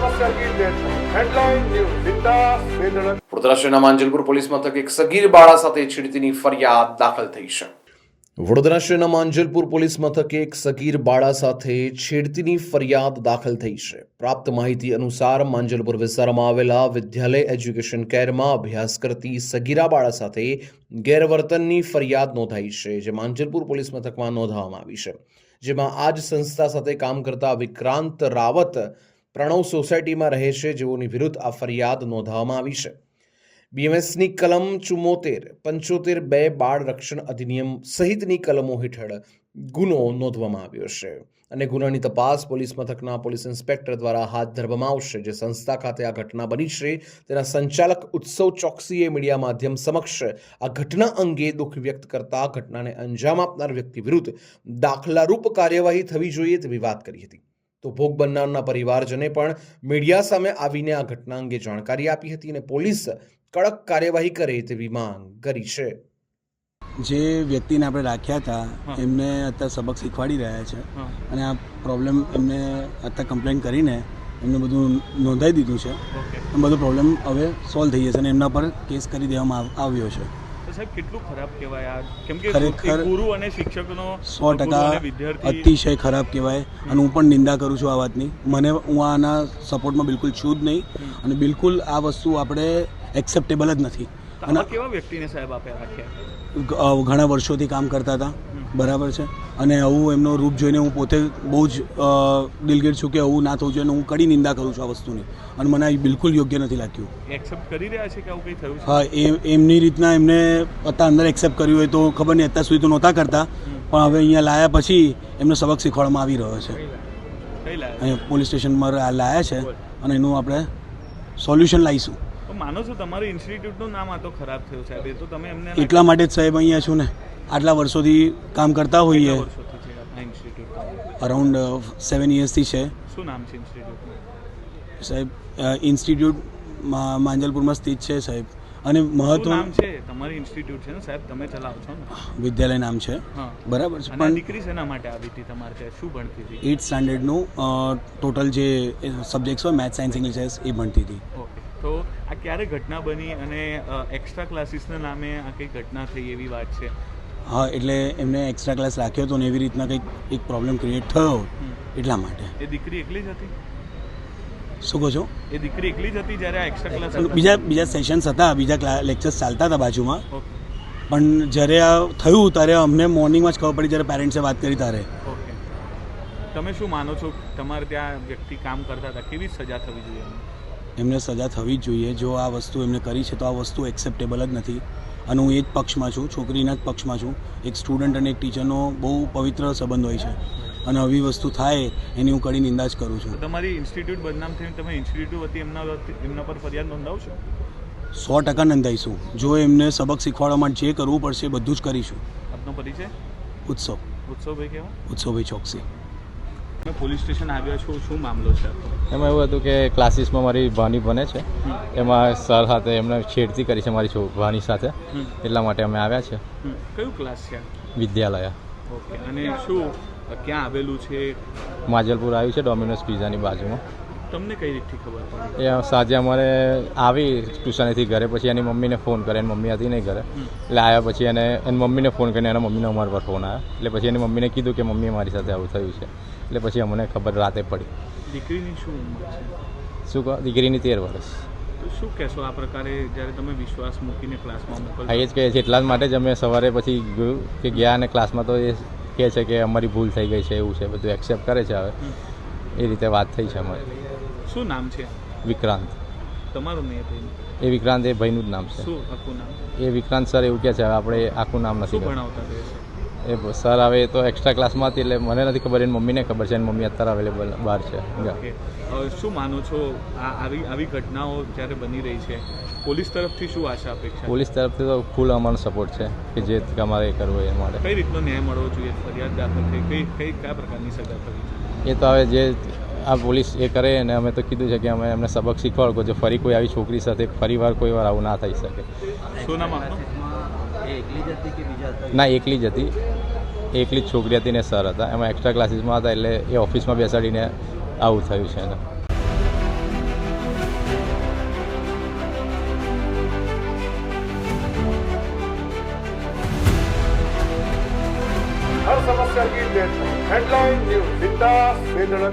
Vadodara Manjalpur police મથકે સગીર બાળા સાથે છેડતીની ફરિયાદ દાખલ થઈ છે. વડોદરા શહેરના માંજલપુર પોલીસ મથકે એક સગીર બાળા સાથે છેડતીની ફરિયાદ દાખલ થઈ છે. પ્રાપ્ત માહિતી અનુસાર માંજલપુર વિસ્તારમાં આવેલા વિદ્યાલય એજ્યુકેશન કેરમાં અભ્યાસ કરતી સગીરા બાળા સાથે ગેરવર્તનની ફરિયાદ નોંધાઈ છે, જે માંજલપુર પોલીસ મથકમાં નોંધાવવામાં આવી છે. જેમાં આ જ સંસ્થા સાથે કામ કરતા વિક્રાંત રાવત પ્રણવ સોસાયટીમાં રહે છે જેઓની વિરુદ્ધ આ ફરિયાદ નોંધવામાં આવી છે. બીએમએસની કલમ ચુમ્મોતેર, પંચોતેર બે બાળ રક્ષણ અધિનિયમ સહિતની કલમો હેઠળ ગુનો નોંધવામાં આવ્યો છે અને ગુનાની તપાસ પોલીસ મથકના પોલીસ ઇન્સ્પેક્ટર દ્વારા હાથ ધરવામાં આવશે. જે સંસ્થા ખાતે આ ઘટના બની છે, તેના સંચાલક ઉત્સવ ચોકસીએ મીડિયા માધ્યમ સમક્ષ આ ઘટના અંગે દુઃખ વ્યક્ત કરતા ઘટનાને અંજામ આપનાર વ્યક્તિ વિરુદ્ધ દાખલારૂપ કાર્યવાહી થવી જોઈએ તેવી વાત કરી હતી. તો ભોગ બનનારના પરિવારજને પણ મીડિયા સામે આવીને આ ઘટના અંગે જાણકારી આપી હતી અને પોલીસ કડક કાર્યવાહી કરે તેવી માંગ કરી છે. જે વ્યક્તિને આપણે રાખ્યા હતા એમને અત્યારે સબક શીખવાડી રહ્યા છે અને આ પ્રોબ્લેમ એમને અત્યારે કમ્પ્લેન કરીને એમને બધું નોંધાઈ દીધું છે. બધો પ્રોબ્લેમ હવે સોલ્વ થઈ જશે અને એમના પર કેસ કરી દેવામાં આવ્યો છે. તો સાહેબ કેટલું ખરાબ કહેવાય આ? કેમ કે ખરેખર ગુરુ અને શિક્ષકનો સો ટકા અતિશય ખરાબ કહેવાય અને હું પણ નિંદા કરું છું આ વાતની. મને હું આના સપોર્ટમાં બિલકુલ છું જ નહીં. અને બિલકુલ આ વસ્તુ આપણે એક્સેપ્ટેબલ જ નથી. અને કેવા વ્યક્તિને સાહેબ આપે રાખ્યા? ઘણા વર્ષોથી કામ કરતા હતા. બરાબર છે. અને આવું એમનો રૂપ જોઈને હું પોતે બહુ જ દિલગીર છું કે આવું ના થવું જોઈએ હું કડી નિંદા કરું છું આ વસ્તુની. અને મને બિલકુલ યોગ્ય નથી લાગ્યું. એક્સેપ્ટ કરી રહ્યા છે કે આવું કંઈ થયું હા એ એમની રીતના એમને અત્યાર અંદર એક્સેપ્ટ કર્યું હોય તો ખબર નહીં અત્યાર સુધી તો નહોતા કરતા. પણ હવે અહીંયા લાયા પછી એમને સબક શીખવાડવામાં આવી રહ્યો છે. અહીંયા પોલીસ સ્ટેશનમાં આ લાયા છે અને એનું આપણે સોલ્યુશન લાવીશું માનો છો તમારું ઇન્સ્ટિટ્યૂટનું નામ આ તો ખરાબ થયું સાહેબ. એ તો તમે એમને એટલા માટે જ સાહેબ અહીંયા છું ને. આટલા વર્ષોથી કામ કરતા હોઈએ. અરાઉન્ડ સેવન ઇયર્સથી છે. શું નામ છે ઇન્સ્ટિટ્યૂટનું સાહેબ ઇન્સ્ટિટ્યૂટ માંજલપુરમાં સ્થિત છે સાહેબ. અને મહત્વ નામ છે? તમારી ઇન્સ્ટિટ્યૂટ છે ને સાહેબ? તમે ચલાવો છો ને? વિદ્યાલય નામ છે. બરાબર છે પણ દીકરી શેના માટે આવી હતી તમારે ત્યાં? શું ભણતી હતી? એઇટ સ્ટાન્ડર્ડનું ટોટલ જે સબ્જેક્ટ્સ હોય મેથ્સ સાયન્સ ઇંગ્લિશ એ ભણતી હતી. ઓકે. તો આ ક્યારે ઘટના બની અને એક્સ્ટ્રા ક્લાસીસના નામે આ કંઈ ઘટના થઈ એવી વાત છે? હા એટલે એમને એક્સ્ટ્રા ક્લાસ રાખ્યો હતો ને એવી રીતના કંઈક એક પ્રોબ્લેમ ક્રિએટ થયો એટલા માટે. એ દીકરી એકલી જ હતી? શું કહો છો? એ દીકરી એકલી જ હતી જ્યારે આ એક્સ્ટ્રા ક્લાસ બીજા બીજા સેશન્સ હતા બીજા લેક્ચર્સ ચાલતા હતા બાજુમાં. પણ જ્યારે આ થયું ત્યારે અમને મોર્નિંગમાં જ ખબર પડી જ્યારે પેરેન્ટ્સે વાત કરી ત્યારે. ઓકે. તમે શું માનો છો? તમારે ત્યાં વ્યક્તિ કામ કરતા હતા કેવી સજા થવી જોઈએ એમને? સજા થવી જ જોઈએ. જો આ વસ્તુ એમને કરી છે તો આ વસ્તુ એક્સેપ્ટેબલ જ નથી. અને હું એ જ પક્ષમાં છું છોકરીના જ પક્ષમાં છું. એક સ્ટુડન્ટ અને એક ટીચરનો બહુ પવિત્ર સંબંધ હોય છે. અને આવી વસ્તુ થાય એની હું કડી નિંદા જ કરું છું. તમારી ઇન્સ્ટિટ્યૂટ બદનામ થઈને તમે ઇન્સ્ટિટ્યૂટ વતી એમના એમના પર ફરિયાદ નોંધાવશો? સો ટકા નોંધાઈશું. જો એમને સબક શીખવાડવા માટે જે કરવું પડશે બધું જ કરીશું. આપનો પરિચય? ઉત્સવ. ઉત્સવભાઈ કેવા ઉત્સવભાઈ ચોકસી. પોલીસ સ્ટેશન આવ્યા છો શું મામલો છે એમાં એવું હતું કે ક્લાસીસમાં મારી ભાની બને છે. એમાં સર સાથે એમને છેડતી કરી છે મારી ભાની સાથે. એટલા માટે અમે આવ્યા છે. કયું ક્લાસ છે? વિદ્યાલય. ઓકે. અને શું ક્યાં આવેલું છે? માજલપુર આવ્યું છે ડોમિનોઝ પિઝાની બાજુમાં. તમને કઈ રીતથી ખબર પડી? એ સાંજે અમારે આવી ટ્યુશનેથી ઘરે પછી એની મમ્મીને ફોન કરે એની મમ્મી હતી નહીં ઘરે. એટલે આવ્યા પછી એને એની મમ્મીને ફોન કરીને એના મમ્મીને અમારા પર ફોન આવ્યો. એટલે પછી એની મમ્મીને કીધું કે મમ્મી મારી સાથે આવું થયું છે. એટલે પછી અમને ખબર રાતે પડી. દીકરીની શું ઉંમર છે? શું કહો? દીકરીની તેર વર્ષ. શું કહેશો આ પ્રકારે જ્યારે તમે વિશ્વાસ મૂકીને ક્લાસમાં હા એ જ કહે છે. એટલા જ માટે જ અમે સવારે પછી ગયું કે ગયા અને ક્લાસમાં તો એ કહે છે કે અમારી ભૂલ થઈ ગઈ છે એવું છે. બધું એક્સેપ્ટ કરે છે હવે. એ રીતે વાત થઈ છે અમારી. શું નામ છે? વિક્રાંત. તમારું નહીં ભાઈ એ વિક્રાંત એ ભાઈનું જ નામ છે. શું આખું નામ? એ વિક્રાંત સર એવું કહે છે આપણે આખું નામ નથી ભણાવતા એ સર હવે તો એક્સ્ટ્રા ક્લાસમાં હતી એટલે મને નથી ખબર એની મમ્મીને ખબર છે એની મમ્મી અત્યારે અવેલેબલ બહાર છે. શું માનો છો આ આવી આવી ઘટનાઓ જ્યારે બની રહી છે પોલીસ તરફથી શું આશા અપેક્ષા? પોલીસ તરફથી તો ફૂલ અમારો સપોર્ટ છે કે જે અમારે કરવું એ માટે. કઈ રીતનો ન્યાય મળવો જોઈએ? ફરિયાદ દાખલ થઈ કઈ કઈ કયા પ્રકારની સજા થવી એ તો હવે જે આ પોલીસ એ કરે અને અમે તો કીધું છે કે અમે એમને સબક શીખવાડો જો ફરી કોઈ આવી છોકરી સાથે ફરી વાર કોઈ વાર આવું ના થઈ શકે. ના એકલી જ હતી. એકલી જ છોકરી હતી ને સર હતા. એમાં એક્સ્ટ્રા ક્લાસીસમાં હતા એટલે એ ઓફિસમાં બેસાડીને આવું થયું છે એને. હર સમસ્યા હેડલાઇન ન્યૂઝ